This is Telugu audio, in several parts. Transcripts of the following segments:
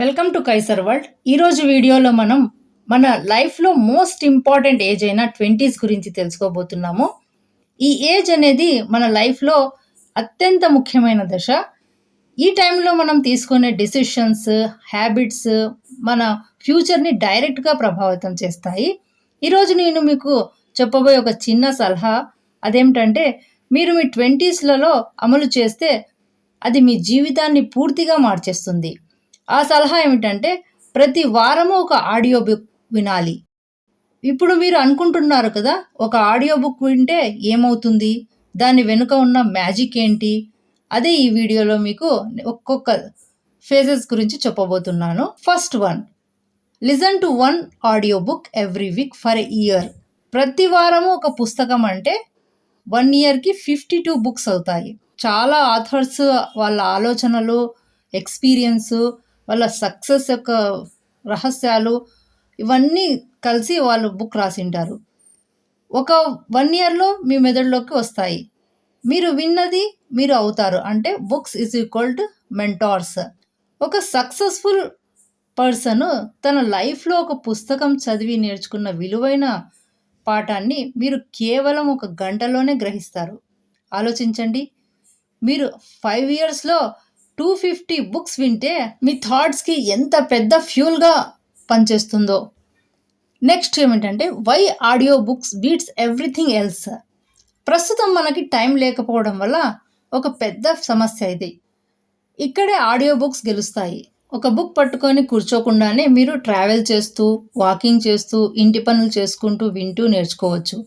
వెల్కమ్ టు కైసర్ వరల్డ్ ఈరోజు వీడియోలో మనం మన లైఫ్లో మోస్ట్ ఇంపార్టెంట్ ఏజ్ అయిన ట్వంటీస్ గురించి తెలుసుకోబోతున్నాము. ఈ ఏజ్ అనేది మన లైఫ్లో అత్యంత ముఖ్యమైన దశ. ఈ టైంలో మనం తీసుకునే డెసిషన్స్ హ్యాబిట్స్ మన ఫ్యూచర్ని డైరెక్ట్గా ప్రభావితం చేస్తాయి. ఈరోజు నేను మీకు చెప్పబోయే ఒక చిన్న సలహా. అదేమిటంటే మీరు మీ ట్వంటీస్లలో అమలు చేస్తే అది మీ జీవితాన్ని పూర్తిగా మార్చేస్తుంది. ఆ సలహా ఏమిటంటే ప్రతి వారము ఒక ఆడియో బుక్ వినాలి. ఇప్పుడు మీరు అనుకుంటున్నారు కదా ఒక ఆడియో బుక్ వింటే ఏమవుతుంది? దాని వెనుక ఉన్న మ్యాజిక్ ఏంటి? అదే ఈ వీడియోలో మీకు ఒక్కొక్క ఫేజెస్ గురించి చెప్పబోతున్నాను. First one listen to one audio book every week for a year. ప్రతి వారము ఒక పుస్తకం అంటే వన్ ఇయర్కి ఫిఫ్టీ టూ బుక్స్ అవుతాయి. చాలా ఆథర్స్ వాళ్ళ ఆలోచనలు ఎక్స్పీరియన్స్ వాళ్ళ సక్సెస్ యొక్క రహస్యాలు ఇవన్నీ కలిసి వాళ్ళు బుక్ రాసింటారు. ఒక వన్ ఇయర్లో మీ మెదడులోకి వస్తాయి. మీరు విన్నది మీరు అవుతారు. అంటే books is equal to mentors ఒక సక్సెస్ఫుల్ పర్సన్ తన లైఫ్లో ఒక పుస్తకం చదివి నేర్చుకున్న విలువైన పాఠాన్ని మీరు కేవలం ఒక గంటలోనే గ్రహిస్తారు. ఆలోచించండి. మీరు ఫైవ్ ఇయర్స్లో టూ ఫిఫ్టీ బుక్స్ వింటే మీ థాట్స్కి ఎంత పెద్ద ఫ్యూల్గా పనిచేస్తుందో. నెక్స్ట్ ఏమిటంటే why audio books beats everything else ప్రస్తుతం మనకి టైం లేకపోవడం వల్ల ఒక పెద్ద సమస్య ఇది. ఇక్కడే ఆడియో బుక్స్ గెలుస్తాయి. ఒక బుక్ పట్టుకొని కూర్చోకుండానే మీరు ట్రావెల్ చేస్తూ వాకింగ్ చేస్తూ ఇంటి పనులు చేసుకుంటూ వింటూ నేర్చుకోవచ్చు.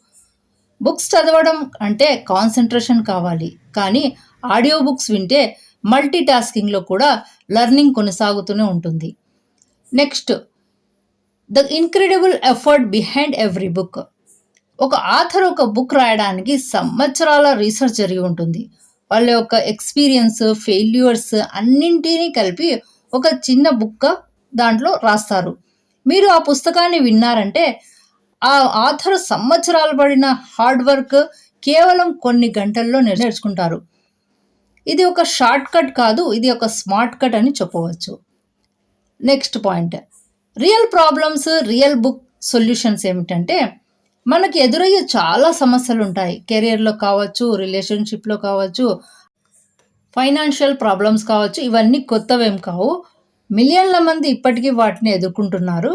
బుక్స్ చదవడం అంటే కాన్సన్ట్రేషన్ కావాలి. కానీ ఆడియో బుక్స్ వింటే మల్టీ టాస్కింగ్లో కూడా లెర్నింగ్ కొనసాగుతూనే ఉంటుంది. Next the incredible effort behind every book. ఒక ఆథర్ ఒక బుక్ రాయడానికి సంవత్సరాల రీసెర్చ్ జరిగి ఉంటుంది. వాళ్ళ యొక్క ఎక్స్పీరియన్స్ ఫెయిల్యూర్స్ అన్నింటినీ కలిపి ఒక చిన్న బుక్ దాంట్లో రాస్తారు. మీరు ఆ పుస్తకాన్ని విన్నారంటే ఆ ఆథర్ సంవత్సరాలు పడిన హార్డ్ వర్క్ కేవలం కొన్ని గంటల్లో నేర్చుకుంటారు. ఇది ఒక షార్ట్ కట్ కాదు ఇది ఒక స్మార్ట్ కట్ అని చెప్పవచ్చు. Next point. Real problems real book solutions ఏమిటంటే మనకి ఎదురయ్యే చాలా సమస్యలు ఉంటాయి. కెరియర్లో కావచ్చు రిలేషన్షిప్లో కావచ్చు ఫైనాన్షియల్ ప్రాబ్లమ్స్ కావచ్చు ఇవన్నీ కొత్తవేం కావు. మిలియన్ల మంది ఇప్పటికీ వాటిని ఎదుర్కొంటున్నారు.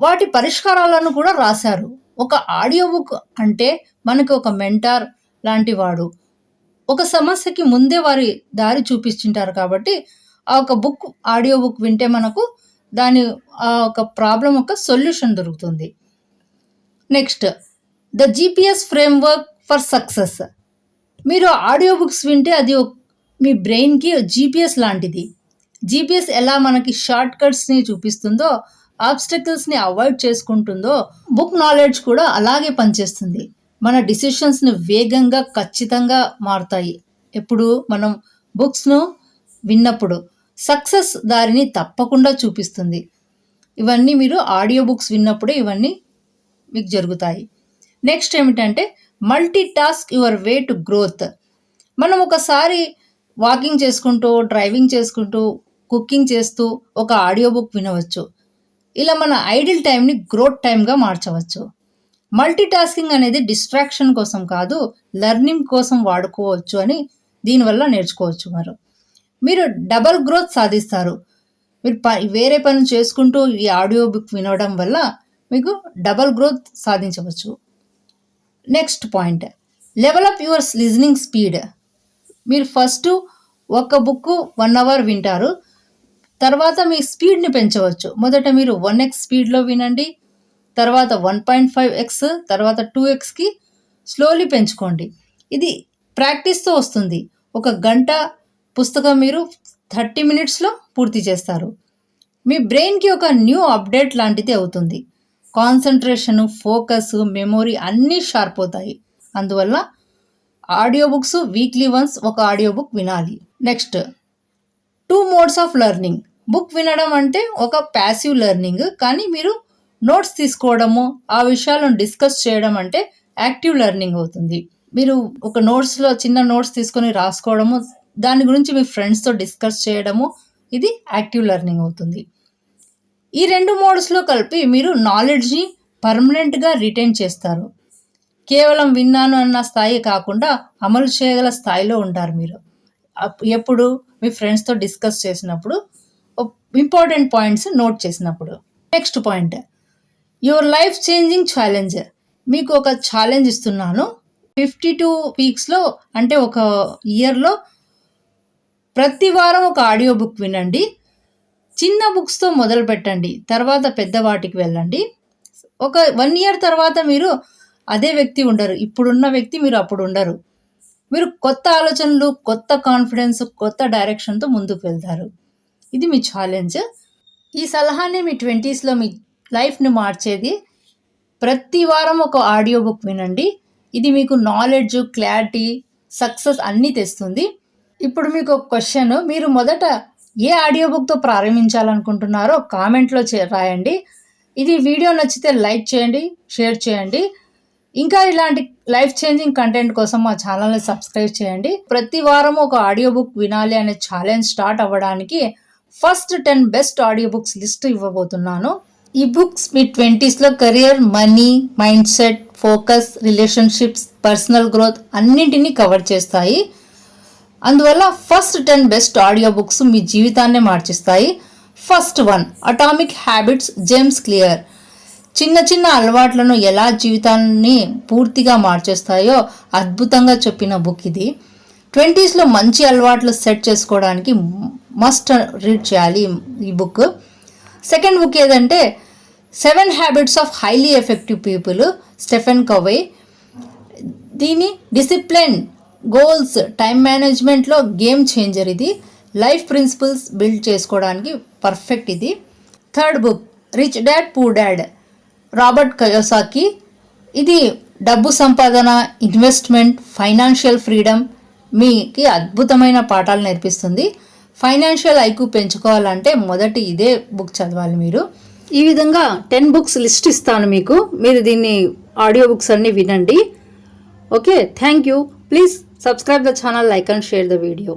వాటి పరిష్కారాలను కూడా రాశారు. ఒక ఆడియో బుక్ అంటే మనకి ఒక మెంటార్ లాంటి వాడు. ఒక సమస్యకి ముందే వారి దారి చూపిస్తుంటారు కాబట్టి ఆ ఒక బుక్ ఆడియో బుక్ వింటే మనకు దాని ఆ ఒక ప్రాబ్లం యొక్క సొల్యూషన్ దొరుకుతుంది. Next the GPS framework for success. మీరు ఆడియో బుక్స్ వింటే అది ఒక- మీ బ్రెయిన్కి జీపీఎస్ లాంటిది. జీపీఎస్ ఎలా మనకి షార్ట్ కట్స్ని చూపిస్తుందో ఆబ్స్టకల్స్ని అవాయిడ్ చేసుకుంటుందో బుక్ నాలెడ్జ్ కూడా అలాగే పనిచేస్తుంది. మన డిసిషన్స్ని వేగంగా ఖచ్చితంగా మారుతాయి. ఎప్పుడు? మనం బుక్స్ను విన్నప్పుడు. సక్సెస్ దారిని తప్పకుండా చూపిస్తుంది. ఇవన్నీ మీరు ఆడియో బుక్స్ విన్నప్పుడే ఇవన్నీ మీకు జరుగుతాయి. నెక్స్ట్ ఏమిటంటే multitask your way to growth మనం ఒకసారి వాకింగ్ చేసుకుంటూ డ్రైవింగ్ చేసుకుంటూ కుకింగ్ చేస్తూ ఒక ఆడియో బుక్ వినవచ్చు. ఇలా మన ఐడిల్ టైంని గ్రోత్ టైంగా మార్చవచ్చు. మల్టీటాస్కింగ్ అనేది డిస్ట్రాక్షన్ కోసం కాదు లెర్నింగ్ కోసం వాడుకోవచ్చు అని దీనివల్ల నేర్చుకోవచ్చు మరి మీరు డబల్ గ్రోత్ సాధిస్తారు. మీరు ప వేరే పనులు చేసుకుంటూ ఈ ఆడియో బుక్ వినడం వల్ల మీకు డబల్ గ్రోత్ సాధించవచ్చు. Next point level up yours listening speed మీరు ఫస్ట్ ఒక బుక్ వన్ అవర్ వింటారు. తర్వాత మీ స్పీడ్ని పెంచవచ్చు. మొదట మీరు వన్ ఎక్స్ స్పీడ్లో వినండి. తర్వాత వన్ పాయింట్ ఫైవ్ ఎక్స్ తర్వాత టూ ఎక్స్కి స్లోలీ పెంచుకోండి. ఇది ప్రాక్టీస్తో వస్తుంది. ఒక గంట పుస్తకం మీరు థర్టీ మినిట్స్లో పూర్తి చేస్తారు. మీ బ్రెయిన్కి ఒక న్యూ అప్డేట్ లాంటిది అవుతుంది. కాన్సన్ట్రేషన్ ఫోకస్ మెమొరీ అన్నీ షార్ప్ అవుతాయి. అందువల్ల ఆడియో బుక్స్ వీక్లీ వన్స్ ఒక ఆడియో బుక్ వినాలి. Next two modes of learning book వినడం అంటే ఒక ప్యాసివ్ లెర్నింగ్ కానీ మీరు నోట్స్ తీసుకోవడము ఆ విషయాలను డిస్కస్ చేయడం అంటే యాక్టివ్ లెర్నింగ్ అవుతుంది. మీరు ఒక నోట్స్లో చిన్న నోట్స్ తీసుకొని రాసుకోవడము దాని గురించి మీ ఫ్రెండ్స్తో డిస్కస్ చేయడము ఇది యాక్టివ్ లెర్నింగ్ అవుతుంది. ఈ రెండు మోడ్స్లో కలిపి మీరు నాలెడ్జ్ని పర్మనెంట్గా రిటైన్ చేస్తారు. కేవలం విన్నాను అన్న స్థాయి కాకుండా అమలు చేయగల స్థాయిలో ఉంటారు మీరు. అప్- ఎప్పుడు మీ ఫ్రెండ్స్తో డిస్కస్ చేసినప్పుడు ఇంపార్టెంట్ పాయింట్స్ నోట్ చేసినప్పుడు. Next point your life changing challenge మీకు ఒక ఛాలెంజ్ ఇస్తున్నాను. ఫిఫ్టీ టూ వీక్స్లో అంటే ఒక ఇయర్లో ప్రతి వారం ఒక ఆడియో బుక్ వినండి. చిన్న బుక్స్తో మొదలు పెట్టండి. తర్వాత పెద్ద వాటికి వెళ్ళండి. ఒక వన్ ఇయర్ తర్వాత మీరు అదే వ్యక్తి ఉండరు. ఇప్పుడున్న వ్యక్తి మీరు అప్పుడు ఉండరు. మీరు కొత్త ఆలోచనలు కొత్త కాన్ఫిడెన్స్ కొత్త డైరెక్షన్తో ముందుకు వెళ్తారు. ఇది మీ ఛాలెంజ్ ఈ సలహాని మీ ట్వంటీస్లో మీ లైఫ్ని మార్చేది. ప్రతి వారం ఒక ఆడియో బుక్ వినండి. ఇది మీకు నాలెడ్జ్ క్లారిటీ సక్సెస్ అన్నీ తెస్తుంది. ఇప్పుడు మీకు ఒక క్వశ్చన్. మీరు మొదట ఏ ఆడియో బుక్తో ప్రారంభించాలనుకుంటున్నారో కామెంట్లో చే- రాయండి. ఇది వీడియో నచ్చితే లైక్ చేయండి షేర్ చేయండి. ఇంకా ఇలాంటి లైఫ్ చేంజింగ్ కంటెంట్ కోసం మా ఛానల్ని సబ్స్క్రైబ్ చేయండి. ప్రతి వారం ఒక ఆడియో బుక్ వినాలి అనే ఛాలెంజ్ స్టార్ట్ అవ్వడానికి first ten best audio books list ఇవ్వబోతున్నాను. ఈ బుక్స్ మీ ట్వంటీస్లో career money mindset focus relationships personal growth అన్నింటినీ కవర్ చేస్తాయి. అందువల్ల first ten best audio books మీ జీవితాన్నే మార్చిస్తాయి. First one atomic habits James Clear చిన్న చిన్న అలవాట్లను ఎలా జీవితాన్ని పూర్తిగా మార్చేస్తాయో అద్భుతంగా చెప్పిన బుక్ ఇది. ట్వంటీస్లో మంచి అలవాట్లు సెట్ చేసుకోవడానికి మస్ట్ రీడ్ చేయాలి ఈ బుక్ సెకండ్ బుక్ ఏదంటే seven habits of highly effective people Stephen Covey. దీని డిసిప్లిన్ గోల్స్ టైం మేనేజ్మెంట్లో గేమ్ చేంజర్ ఇది. లైఫ్ ప్రిన్సిపల్స్ బిల్డ్ చేసుకోవడానికి పర్ఫెక్ట్ ఇది. Third book rich dad poor dad Robert Kiyosaki. ఇది డబ్బు సంపాదన ఇన్వెస్ట్మెంట్ ఫైనాన్షియల్ ఫ్రీడమ్ మీకు అద్భుతమైన పాఠాలు నేర్పిస్తుంది. ఫైనాన్షియల్ ఐక్యూ పెంచుకోవాలంటే మొదటి ఇదే బుక్ చదవాలి మీరు. ఈ విధంగా టెన్ బుక్స్ లిస్ట్ ఇస్తాను మీకు. మీరు దీన్ని ఆడియో బుక్స్ అన్నీ వినండి. Okay thank you. Please subscribe the channel like and share the video.